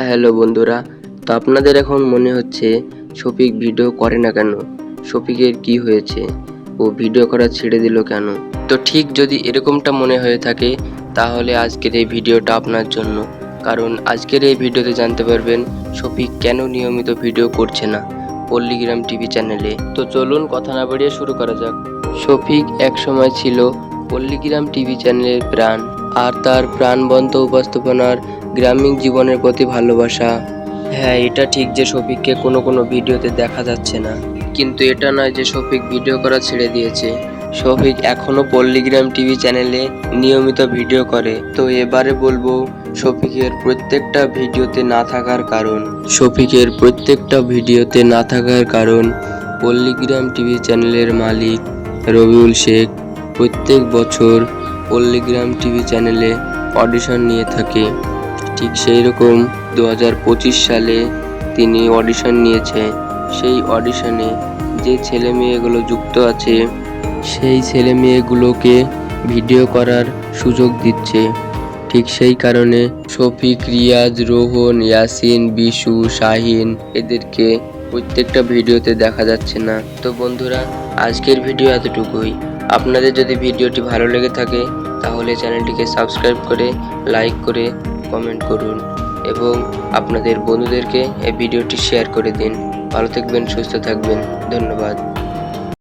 Hello বন্ধুরা, তো আপনাদের এখন মনে হচ্ছে শফিক ভিডিও করে না কেন? শফিকের কি হয়েছে? ও ভিডিও করা ছেড়ে দিল কেন? তো ঠিক যদি এরকমটা মনে হয়ে থাকে, তাহলে আজকের এই ভিডিওটা আপনার জন্য। কারণ আজকের এই ভিডিওতে জানতে পারবেন শফিক কেন নিয়মিত ভিডিও করছে না পল্লীগ্রাম টিভি চ্যানেলে। তো চলুন কথা না বাড়িয়ে শুরু করা যাক। শফিক একসময় ছিল পল্লীগ্রাম টিভি চ্যানেলের প্রাণ। আর তার প্রাণবন্ত উপস্থাপনার গ্রামীণ জীবনের প্রতি ভালোবাসা। হ্যাঁ এটা ঠিক যে শফিককে কোনো কোনো ভিডিওতে দেখা যাচ্ছে না। কিন্তু এটা নয় যে শফিক ভিডিও করা ছেড়ে দিয়েছে। শফিক এখনও পল্লিগ্রাম টিভি চ্যানেলে নিয়মিত ভিডিও করে। তো এবারে বলব শফিকের প্রত্যেকটা ভিডিওতে না থাকার কারণ। শফিকের প্রত্যেকটা ভিডিওতে না থাকার কারণ পল্লিগ্রাম টিভি চ্যানেলের মালিক রবিউল শেখ প্রত্যেক বছর পল্লীগ্রাম টিভি চ্যানেলে অডিশন নিয়ে থাকে। ঠিক সেই রকম দু হাজার পঁচিশ সালে তিনি অডিশন নিয়েছে। সেই অডিশনে যে ছেলে মেয়েগুলো যুক্ত আছে, সেই ছেলে মেয়েগুলোকে ভিডিও করার সুযোগ দিচ্ছে। ঠিক সেই কারণে শফিক, রিয়াজ, রোহন, ইয়াসিন, বিশু, শাহিন এদেরকে প্রত্যেকটা ভিডিওতে দেখা যাচ্ছে না। তো বন্ধুরা, আজকের ভিডিও এতটুকুই। আপনাদের যদি ভিডিওটি ভালো লেগে থাকে তাহলে চ্যানেলটিকে সাবস্ক্রাইব করে, লাইক করে, কমেন্ট করুন এবং আপনাদের বন্ধুদেরকে এই ভিডিওটি শেয়ার করে দিন। ভালো থাকবেন, সুস্থ থাকবেন। ধন্যবাদ।